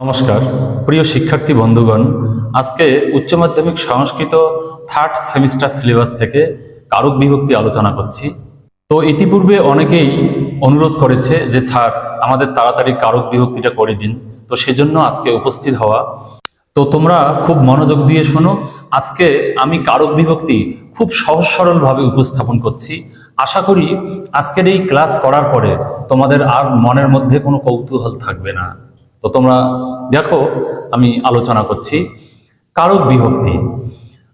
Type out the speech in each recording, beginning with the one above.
নমস্কার। প্রিয় শিক্ষার্থী বন্ধুগণ, আজকে উচ্চ মাধ্যমিক সংস্কৃত থার্ড সেমিস্টার সিলেবাস থেকে কারক বিভক্তি আলোচনা করছি। তো ইতিপূর্বে অনেকেই অনুরোধ করেছে যে, স্যার, আমাদের তাড়াতাড়ি কারক বিভক্তিটা করে দিন। তো সেজন্য আজকে উপস্থিত হওয়া। তো তোমরা খুব মনোযোগ দিয়ে শোনো, আজকে আমি কারক বিভক্তি খুব সহজ সরলভাবে উপস্থাপন করছি। আশা করি আজকের এই ক্লাস করার পরে তোমাদের আর মনের মধ্যে কোনো কৌতূহল থাকবে না। তো তোমরা দেখো, আমি আলোচনা করছি কারক বিভক্তি।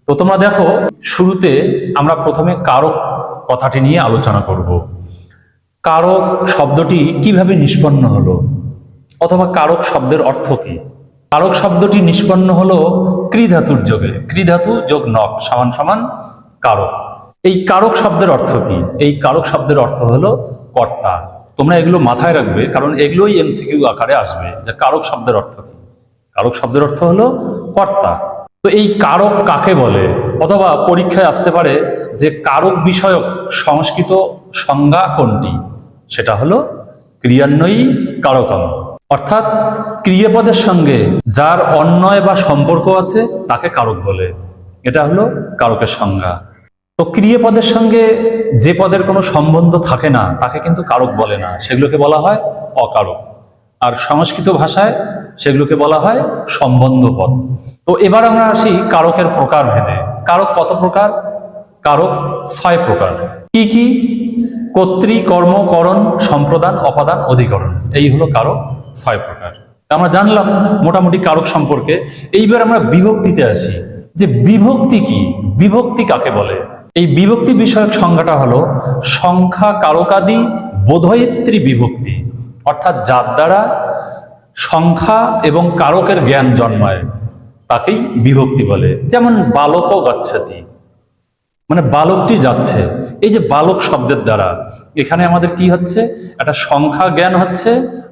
তো তোমরা দেখো, শুরুতে আমরা প্রথমে কারক কথাটি নিয়ে আলোচনা করব। কারক শব্দটি কীভাবে নিষ্পন্ন হলো? অথবা কারক শব্দের অর্থ কি? কারক শব্দটি নিষ্পন্ন হলো ক্রিধাতুর যোগে। ক্রিধাতু যোগ নক সমান সমান কারক। এই কারক শব্দের অর্থ কি? এই কারক শব্দের অর্থ হলো কর্তা। তোমরা এগুলো মাথায় রাখবে, কারণ এগুলোই এমসিকিউ আকারে আসবে, যে কারক শব্দের অর্থ কি? কারক শব্দের অর্থ হলো কর্তা। তো এই কারক কাকে বলে? অথবা পরীক্ষায় আসতে পারে যে কারক বিষয়ক সংস্কৃত সংজ্ঞা কোনটি? সেটা হলো ক্রিয়ান্বয়ী কারকম। অর্থাৎ ক্রিয়াপদের সঙ্গে যার অন্যয় বা সম্পর্ক আছে, তাকে কারক বলে। এটা হলো কারকের সংজ্ঞা। তো ক্রিয়াপদের সঙ্গে যে পদের কোনো সম্বন্ধ থাকে না, তাকে কিন্তু কারক বলে না। সেগুলোকে বলা হয় অকারক। আর সংস্কৃত ভাষায় সেগুলোকে বলা হয় সম্বন্ধ পদ তো এবার আমরা আসি কারকের প্রকার ভেদে। কারক কত প্রকার? কারক ছয় প্রকার। কি কি? কর্তৃ কর্ম, করণ, সম্প্রদান, অপাদান, অধিকরণ। এই হলো কারক ছয় প্রকার। আমরা জানলাম মোটামুটি কারক সম্পর্কে। এইবার আমরা বিভক্তিতে আসি। যে বিভক্তি কি? বিভক্তি কাকে বলে? এই বিভক্তি বিষয়ক সংজ্ঞাটা হলো সংখ্যা কারকাদি বোধয়িত্রী বিভক্তি, অর্থাৎ যার দ্বারা সংখ্যা এবং কারকের জ্ঞান জন্মায়, তাকেই বিভক্তি বলে। যেমন বালক গচ্ছতি মানে বালকটি যাচ্ছে, এই যে বালক শব্দের দ্বারা, এখানে আমাদের কি হচ্ছে? একটা সংখ্যা জ্ঞান হচ্ছে,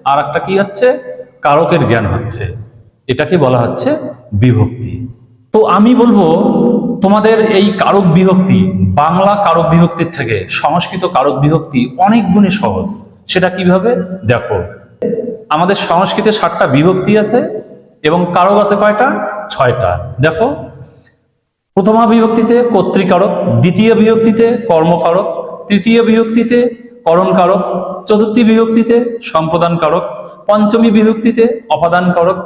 আর একটা কি হচ্ছে? কারকের জ্ঞান হচ্ছে। এটাকে বলা হচ্ছে বিভক্তি। তো আমি বলব তোমাদের এই কারক বিভক্তি, বাংলা কারক বিভক্তির থেকে সংস্কৃত কারক বিভক্তি অনেক গুণে সহজ। সেটা কীভাবে? দেখো, আমাদের সংস্কৃতে সাতটা বিভক্তি আছে এবং কারক আছে কয়টা? ছয়টা। দেখো, প্রথমা বিভক্তিতে কর্তৃকারক দ্বিতীয় বিভক্তিতে কর্মকারক তৃতীয় বিভক্তিতে করণকারক চতুর্থী বিভক্তিতে সম্পদান কারক পঞ্চমী বিভক্তিতে অপাদান কারক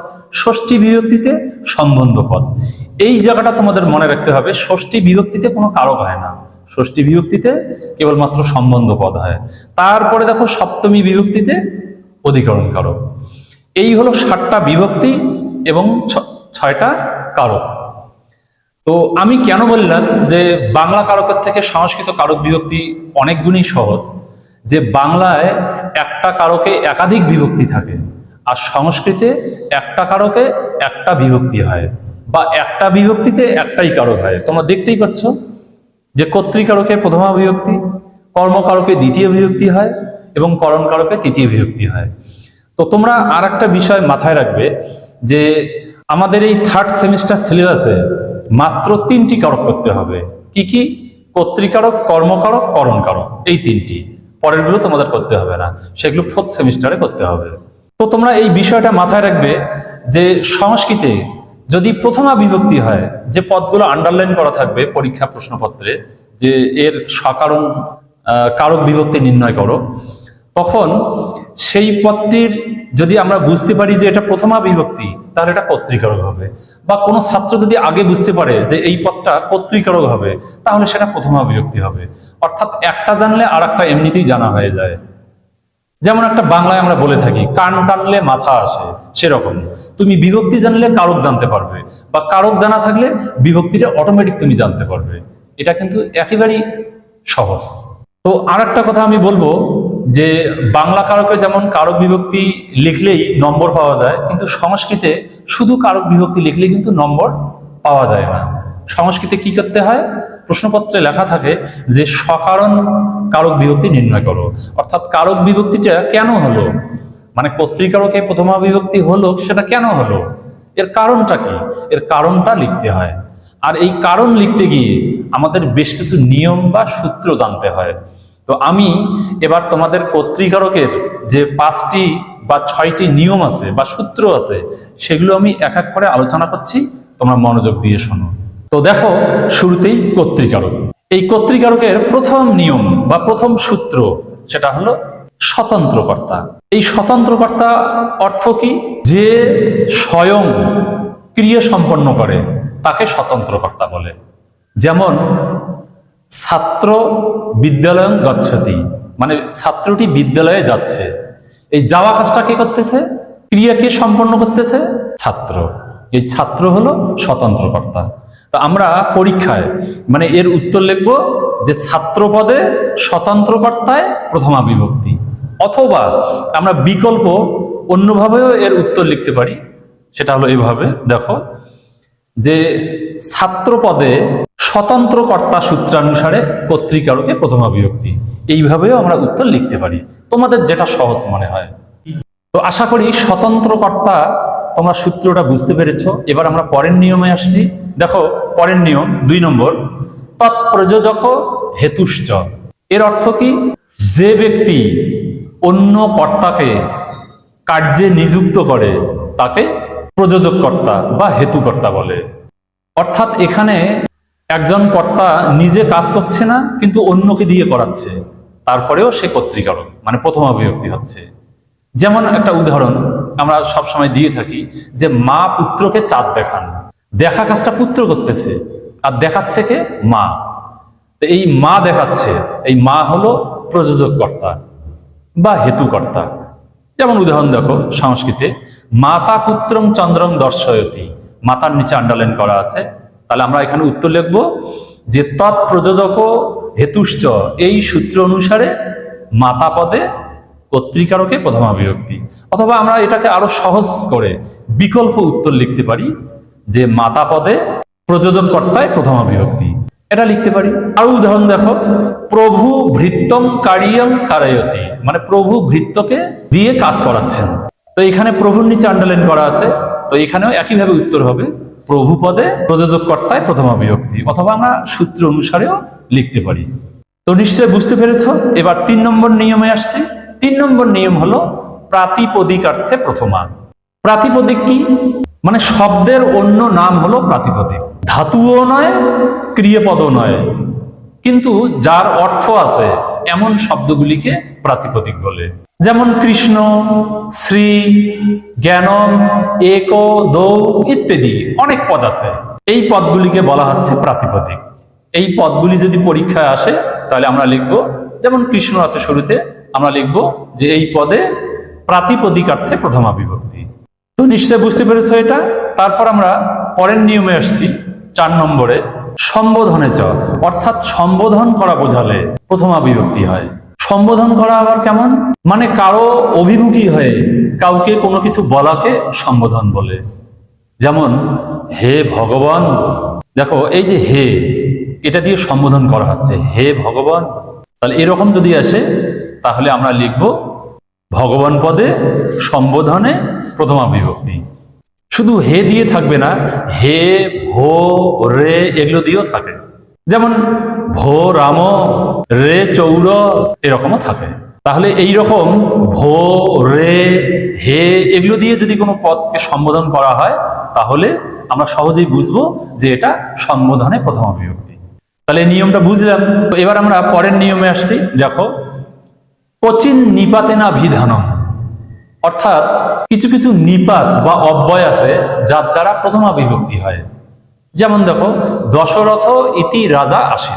ষষ্ঠী বিভক্তিতে সম্বন্ধ পদ। এই জায়গাটা তোমাদের মনে রাখতে হবে, ষষ্ঠী বিভক্তিতে কোনো কারক হয় না। ষষ্ঠী বিভক্তিতে কেবলমাত্র সম্বন্ধ পদ হয়। তারপরে দেখো সপ্তমী বিভক্তিতে অধিকরণ কারক। এই হলো সাতটা বিভক্তি এবং ছয়টা কারক। তো আমি কেন বললাম যে বাংলা কারকের থেকে সংস্কৃত কারক বিভক্তি অনেক সহজ? যে বাংলায় একটা কারকে একাধিক বিভক্তি থাকে আর সংস্কৃতে একটা কারকে একটা বিভক্তি হয় বা একটা বিভক্তিতে একটাই কারক হয়। তোমরা দেখতেই পাচ্ছ যে কর্তৃকারকে প্রথমা বিভক্তি কর্মকারকে দ্বিতীয় বিভক্তি হয় এবং করণকারকে তৃতীয় বিভক্তি হয়। তো তোমরা আর একটা বিষয় মাথায় রাখবে যে আমাদের এই থার্ড সেমিস্টার সিলেবাসে মাত্র তিনটি কারক করতে হবে। কি কি? কর্তৃকারক, কর্মকারক করণকারক এই তিনটি। পরেরগুলো তোমাদের করতে হবে না, সেগুলো ফোর্থ সেমিস্টারে করতে হবে। তো তোমরা এই বিষয়টা মাথায় রাখবে যে সংস্কৃতে যদি প্রথমা বিভক্তি হয়, যে পদগুলো আন্ডারলাইন করা থাকবে পরীক্ষা প্রশ্নপত্রে, যে এর সকারণ কারক বিভক্তি নির্ণয় করো, তখন সেই পদটির যদি আমরা বুঝতে পারি যে এটা প্রথমা বিভক্তি, তাহলে এটা কর্তৃকারক হবে। বা কোনো ছাত্র যদি আগে বুঝতে পারে যে এই পদটা কর্তৃকারক হবে, তাহলে সেটা প্রথমা বিভক্তি হবে। অর্থাৎ একটা জানলে আর একটা এমনিতেই জানা হয়ে যায়। যেমন একটা বাংলায় আমরা বলে থাকি, কান টানলে মাথা আসে, সেরকম। তুমি বিভক্তি জানলে কারক জানতে পারবে, বা কারক জানা থাকলে বিভক্তিটা অটোমেটিক তুমি জানতে পারবে। এটা কিন্তু একেবারেই সহজ। তো আর একটা কথা আমি বলব, যে বাংলা কারকে যেমন কারক বিভক্তি লিখলেই নম্বর পাওয়া যায়, কিন্তু সংস্কৃতে শুধু কারক বিভক্তি লিখলেই কিন্তু নম্বর পাওয়া যায় না। সংস্কৃতে কি করতে হয়? প্রশ্নপত্রে লেখা থাকে যে সকারণ কারক বিভক্তি নির্ণয় করো। অর্থাৎ কারক বিভক্তিটা কেন হলো? মানে কর্তৃকারকে প্রথমা বিভক্তি হলো সেটা কেন হলো? এর কারণটা কি? এর কারণটা লিখতে হয়। আর এই কারণ লিখতে গিয়ে আমাদের বেশ কিছু নিয়ম বা সূত্র জানতে হয়। তো আমি এবার তোমাদের কর্তৃকারকের যে পাঁচটি বা ছয়টি নিয়ম আছে বা সূত্র আছে, সেগুলো আমি এক এক করে আলোচনা করছি। তোমরা মনোযোগ দিয়ে শোনো। তো দেখো, শুরুতেই কর্তৃকারক। এই কর্তৃকারকের প্রথম নিয়ম বা প্রথম সূত্র সেটা হলো স্বতন্ত্রকর্তা। এই স্বতন্ত্রকর্তা অর্থ কি? যে স্বয়ং ক্রিয়া সম্পন্ন করে, তাকে স্বতন্ত্রকর্তা বলে। যেমন, ছাত্র বিদ্যালয় গচ্ছতি মানে ছাত্রটি বিদ্যালয়ে যাচ্ছে। এই যাওয়া কাজটা কে করতেছে? ক্রিয়াকে সম্পন্ন করতেছে? ছাত্র। এই ছাত্র হলো স্বতন্ত্রকর্তা। তো আমরা পরীক্ষায় মানে এর উত্তর লিখব যে ছাত্র পদে স্বতন্ত্রকর্তায় প্রথমা বিভক্তি। অথবা আমরা বিকল্প অন্যভাবেও এর উত্তর লিখতে পারি, সেটা হলো এভাবে, দেখো, যে ছাত্র পদে স্বতন্ত্র কর্তা সূত্রানুসারে কর্তৃকারকে প্রথমা বিভক্তি। এইভাবেও আমরা উত্তর লিখতে পারি। তোমাদের যেটা সহজ মনে হয়। তো আশা করি স্বতন্ত্র কর্তা তোমরা সূত্রটা বুঝতে পেরেছ। এবার আমরা পরের নিয়মে আসছি। দেখো, পরের নিয়ম, দুই নম্বর। তৎপ্রযোজক হেতুশ্চ। এর অর্থ কি? যে ব্যক্তি অন্য কর্তাকে কার্যে নিযুক্ত করে, তাকে প্রযোজক কর্তা বা হেতুকর্তা বলে। অর্থাৎ এখানে একজন কর্তা নিজে কাজ করছে না, কিন্তু অন্যকে দিয়ে করাচ্ছে। তারপরেও সে কর্তৃকারক মানে প্রথম অভিব্যক্তি হচ্ছে। যেমন একটা উদাহরণ আমরা সব সময় দিয়ে থাকি যে মা পুত্রকে চাঁদ দেখান। দেখা কাজটা পুত্র করতেছে, আর দেখাচ্ছে কে? মা। এই মা দেখাচ্ছে, এই মা হলো প্রযোজক কর্তা বা হেতুকর্তা। যেমন উদাহরণ দেখো সংস্কৃতে, মাতা পুত্রং চন্দ্রং দর্শয়তি। মাতার নিচে আন্ডারলাইন করা আছে। তাহলে আমরা এখানে উত্তর লিখব যে তৎপ্রযোজক হেতুশ্চ। এই সূত্র অনুসারে মাতা পদে কর্তৃকারকে প্রথমা বিভক্তি অথবা আমরা এটাকে আরও সহজ করে বিকল্প উত্তর লিখতে পারি যে মাতা পদে প্রযোজক কর্তায় প্রথমা বিভক্তি এটা লিখতে পারি। আরও উদাহরণ দেখো। প্রভু ভৃত্তম কারিয়ম কারায়তি। মানে প্রভু ভৃত্তকে দিয়ে কাজ করাচ্ছেন। তো এখানে প্রভুর নিচে আন্ডারলাইন করা আছে। তো এখানেও একইভাবে উত্তর হবে। প্রভু পদে প্রযোজক কর্তায় প্রথমা বিভক্তি অথবা আমরা সূত্র অনুসারেও লিখতে পারি। তো নিশ্চয় বুঝতে পেরেছ? এবার তিন নম্বর নিয়মে আসছি। তিন নম্বর নিয়ম হলো প্রাতিপদিকার্থে প্রথমা। প্রাতিপদিক কি? মানে শব্দের অন্য নাম হলো প্রাতিপদিক। ধাতুও নয়, ক্রিয়াপদও নয়। কিন্তু যার অর্থ আছে এমন শব্দগুলিকে প্রাতিপদিক বলে। যেমন কৃষ্ণ, শ্রী, জ্ঞানম, এক, দৌ ইত্যাদি অনেক পদ আছে। এই পদগুলিকে বলা হচ্ছে প্রাতিপদিক। এই পদগুলি যদি পরীক্ষায় আসে, তাহলে আমরা লিখব, যেমন কৃষ্ণ আছে শুরুতে, আমরা লিখব যে এই পদে প্রাতিপদিকার্থে প্রথমা বিভক্তি তো নিশ্চয় বুঝতে পেরেছ এটা? তারপর আমরা পরের নিয়মে আসছি চার নম্বরে সম্বোধনে চ অর্থাৎ সম্বোধন করা বোঝালে প্রথমা বিভক্তি হয়। সম্বোধন করা আবার কেমন? মানে কারও অভিমুখী হয়ে কাউকে কোনো কিছু বলাকে সম্বোধন বলে। যেমন, হে ভগবান। দেখো, এই যে হে এটা দিয়ে সম্বোধন করা হচ্ছে। হে ভগবান। তাহলে এরকম যদি আসে, তাহলে আমরা লিখব ভগবান পদে সম্বোধনে প্রথমা বিভক্তি শুধু হে দিয়ে থাকবে না, হে, ভো, রে এগুলো দিয়েও থাকে। যেমন, ভো, রাম, রে, চৌর এরকমও থাকে। তাহলে এই রকম ভো, রে, হে এগুলো দিয়ে যদি কোনো পদকে সম্বোধন করা হয়, তাহলে আমরা সহজেই বুঝব যে এটা সম্বোধনে প্রথম বিভক্তি তাহলে নিয়মটা বুঝলাম। এবার আমরা পরের নিয়মে আসছি। দেখো কচিন নিপাতেনা বিধানম। অর্থাৎ কিছু কিছু নিপাত বা অব্যয় আছে, যার দ্বারা প্রথমা বিভক্তি হয়। যেমন দেখো, দশরথ ইতি রাজা আসে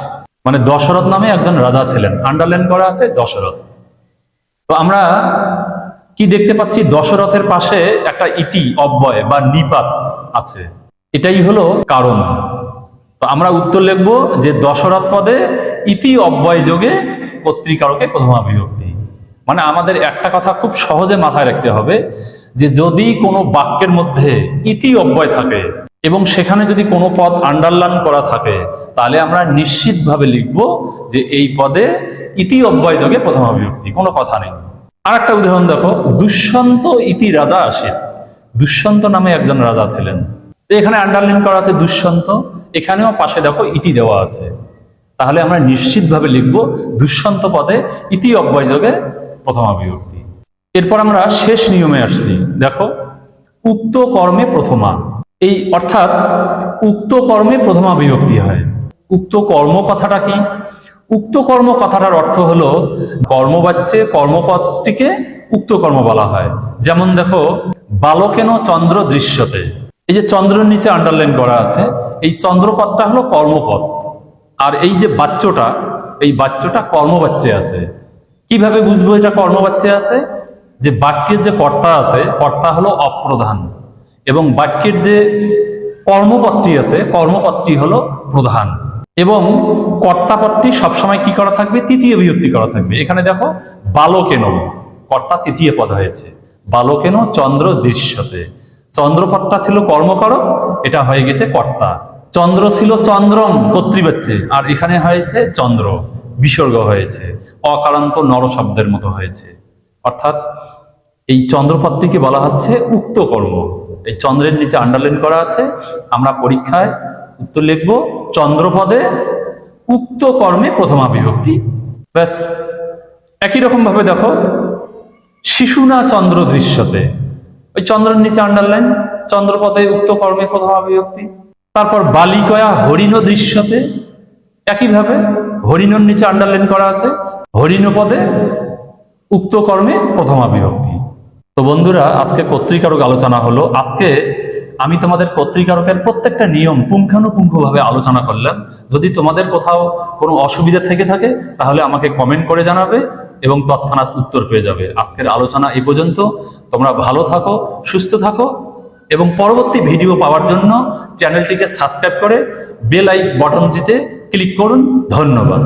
মানে দশরথ নামে একজন রাজা ছিলেন। আন্ডারলাইন করা আছে দশরথ। তো আমরা কি দেখতে পাচ্ছি? দশরথের পাশে একটা ইতি, অব্যয় বা নিপাত আছে। এটাই হলো কারণ। তো আমরা উত্তর লিখব যে দশরথ পদে ইতি অব্যয় যোগে কর্তৃকারকে প্রথমা বিভক্তি মানে আমাদের একটা কথা খুব সহজে মাথায় রাখতে হবে যে যদি কোনো বাক্যের মধ্যে ইতি অব্যয় থাকে এবং সেখানে যদি কোনো পদ আন্ডারলাইন করা থাকে, তাহলে আমরা নিশ্চিতভাবে লিখব যে এই পদে ইতি অব্যয় যোগে প্রথমা বিভক্তি কোনো কথা নেই। আর একটা উদাহরণ দেখো, দুষ্যন্ত ইতি রাজা আসে। দুষ্যন্ত নামে একজন রাজা ছিলেন। এখানে আন্ডারলাইন করা আছে দুষ্যন্ত, এখানেও পাশে দেখো ইতি দেওয়া আছে। তাহলে আমরা নিশ্চিতভাবে লিখব দুষ্যন্ত পদে ইতি অব্যয় যোগে প্রথমা বিভক্তি এরপর আমরা শেষ নিয়মে আসছি। দেখো, উক্ত কর্মে প্রথমা। এই অর্থাৎ উক্ত কর্মে প্রথমা বিভক্তি হয়। উক্ত কর্ম কথাটা কি? উক্ত কর্ম কথাটার অর্থ হলো কর্মবাচ্যে কর্মপদটিকে উক্ত কর্ম বলা হয়। যেমন দেখো, বালকেন চন্দ্র দৃশ্যতে। এই যে চন্দ্রের নিচে আন্ডারলাইন করা আছে, এই চন্দ্রপদটা হলো কর্মপদ। আর এই যে বাচ্যটা, এই বাচ্যটা কর্মবাচ্যে আছে। কীভাবে বুঝব এটা কর্মবাচ্যে আছে? যে বাক্যের যে কর্তা আছে, কর্তা হলো অপ্রধান। এবং বাক্যের যে কর্মপদটি আছে কর্মপদটি হলো প্রধান। এবং কর্তাপদটি সবসময় কি করা থাকবে? তৃতীয় বিভক্তি করা থাকবে। এখানে দেখো বালকেন কর্তা তৃতীয় পদ হয়েছে। বালকেন, চন্দ্র, দৃশ্যতে। চন্দ্রপদটা ছিল কর্মকারক, এটা হয়ে গেছে কর্তা। চন্দ্র ছিল চন্দ্রম কর্তৃবাচ্যে আর এখানে হয়েছে চন্দ্র। বিসর্গ হয়েছে অকারান্ত নর শব্দের মতো হয়েছে। অর্থাৎ এই চন্দ্রপদটিকে বলা হচ্ছে উক্ত কর্ম। এই চন্দ্রের নিচে আন্ডারলাইন করা আছে, আমরা পরীক্ষায় উত্তর লিখব, চন্দ্রপদে উক্ত কর্মে প্রথমা বিভক্তি। ব্যাস, একই রকম ভাবে দেখো, শিশু না চন্দ্র দৃশ্যতে। ওই চন্দ্রের নিচে আন্ডারলাইন চন্দ্রপদে উক্ত কর্মে প্রথমা বিভক্তি। তারপর বালিকয়া হরিণ দৃশ্যতে, একইভাবে হরিণর নিচে আন্ডারলাইন করা আছে। হরিণ পদে উক্ত কর্মে প্রথমা বিভক্তি তো বন্ধুরা, আজকে কর্তৃকারক আলোচনা হলো, আজকে আমি তোমাদের কর্তৃকারকের প্রত্যেকটা নিয়ম পুঙ্খানুপুঙ্খভাবে আলোচনা করলাম। যদি তোমাদের কোথাও কোনো অসুবিধা থেকে থাকে, তাহলে আমাকে কমেন্ট করে জানাবে এবং তৎক্ষণাৎ উত্তর পেয়ে যাবে। আজকের আলোচনা এই পর্যন্ত। তোমরা ভালো থাকো, সুস্থ থাকো এবং পরবর্তী ভিডিও পাওয়ার জন্য চ্যানেলটিকে সাবস্ক্রাইব করে বেল আই বটনটিতে ক্লিক করুন ধন্যবাদ।